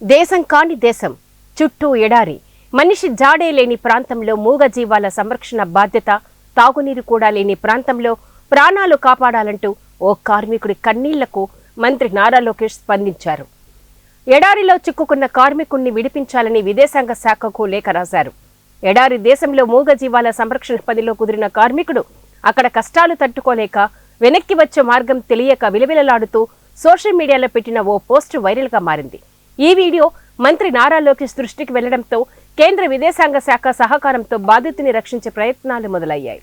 దేశం కాని దేశం చుట్టూ ఎడారి. మనిషి జాడే లేని ప్రాంతంలో మూగ జీవాల సంరక్షణ బాధ్యత తాగునీరు కూడా లేని ప్రాంతంలో ప్రాణాలు కాపాడాలంటూ ఓ కార్మికుడి కన్నీళ్ళకు మంత్రి నారా లోకేష్ స్పందించారు. ఎడారిలో చిక్కుకున్న కార్మికుణ్ణి విడిపించాలని విదేశాంగ శాఖకు లేఖ రాశారు. ఎడారి దేశంలో మూగ జీవాల సంరక్షణ పనిలో కుదిరిన కార్మికుడు అక్కడ కష్టాలు తట్టుకోలేక వెనక్కి వచ్చే మార్గం తెలియక విలవిలలాడుతూ సోషల్ మీడియాలో పెట్టిన ఓ పోస్టు వైరల్గా మారింది. ఈ వీడియో మంత్రి నారా లోకేష్ దృష్టికి వెళ్ళడంతో కేంద్ర విదేశాంగ శాఖ సహకారంతో బాధితుని రక్షించే ప్రయత్నాలు మొదలయ్యాయి.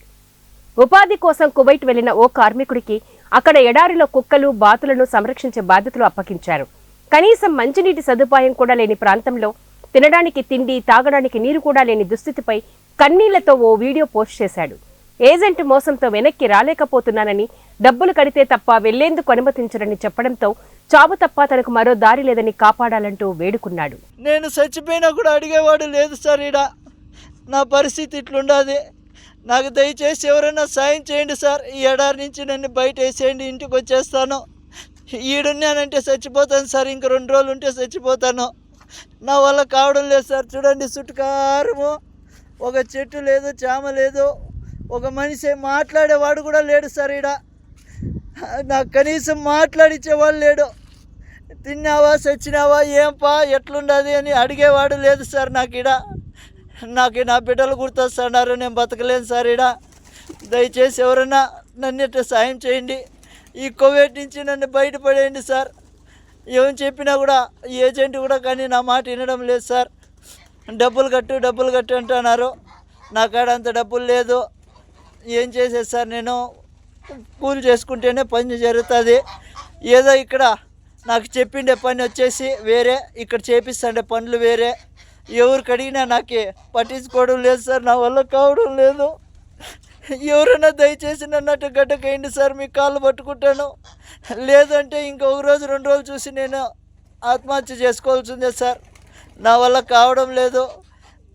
ఉపాధి కోసం కువైట్ వెళ్ళిన ఓ కార్మికుడికి అక్కడ ఎడారిలో కుక్కలు బాతులను సంరక్షించే బాధ్యతలు అప్పగించారు. కనీసం మంచినీటి సదుపాయం కూడా లేని ప్రాంతంలో తినడానికి తిండి తాగడానికి నీరు కూడా లేని దుస్థితిపై కన్నీళ్ళతో ఓ వీడియో పోస్ట్ చేశాడు. ఏజెంట్ మోసంతో వెనక్కి రాలేకపోతున్నానని డబ్బులు కడితే తప్ప వెళ్ళేందుకు అనుమతించరని చెప్పడంతో చావు తప్ప తనకు మరో దారి లేదని కాపాడాలంటూ వేడుకున్నాడు. నేను చచ్చిపోయినా కూడా అడిగేవాడు లేదు సార్ ఈడ. నా పరిస్థితి ఇట్లుండదు. నాకు దయచేసి ఎవరైనా సాయం చేయండి సార్. ఈ ఎడారి నుంచి నన్ను బయట వేసేయండి ఇంటికి వచ్చేస్తాను. ఈడున్నానంటే చచ్చిపోతాను సార్. ఇంక రెండు రోజులు ఉంటే చచ్చిపోతాను. నా వల్ల కావడం లేదు సార్. చూడండి చుట్టుకారము. ఒక చెట్టు లేదు చామ లేదు. ఒక మనిషి మాట్లాడేవాడు కూడా లేడు సార్ ఈడ. నాకు కనీసం మాట్లాడిచ్చేవాడు లేడు. తిన్నావా చచ్చినావా ఏంపా ఎట్లుండదు అని అడిగేవాడు లేదు సార్ నాకు ఇడ నాకు నా బిడ్డలు గుర్తొస్తున్నారు నేను బతకలేను సార్ ఇడ దయచేసి ఎవరైనా నన్ను ఇట్లా సాయం చేయండి. ఈ కోవిడ్ నుంచి నన్ను బయటపడేయండి సార్. ఏం చెప్పినా కూడా ఏజెంట్ కూడా కానీ నా మాట వినడం లేదు సార్. డబ్బులు కట్టు డబ్బులు కట్టు అంటున్నారు. నా కాడ అంత డబ్బులు లేదు. ఏం చేసేది సార్ నేను? కూలి చేసుకుంటేనే పని జరుగుతుంది. ఏదో ఇక్కడ నాకు చెప్పిండే పని వచ్చేసి వేరే ఇక్కడ చేపిస్తుండే పనులు వేరే. ఎవరికి అడిగినా నాకు పట్టించుకోవడం లేదు సార్ నా వల్ల కావడం లేదు. ఎవరైనా దయచేసి నన్నట్టు అటు గడ్డకేయండి సార్ మీ కాళ్ళు పట్టుకుంటాను. లేదంటే ఇంకొక రోజు రెండు రోజులు చూసి నేను ఆత్మహత్య చేసుకోవాల్సిందే సార్. నా వల్ల కావడం లేదు.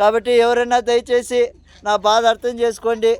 కాబట్టి ఎవరైనా దయచేసి నా బాధ అర్థం చేసుకోండి.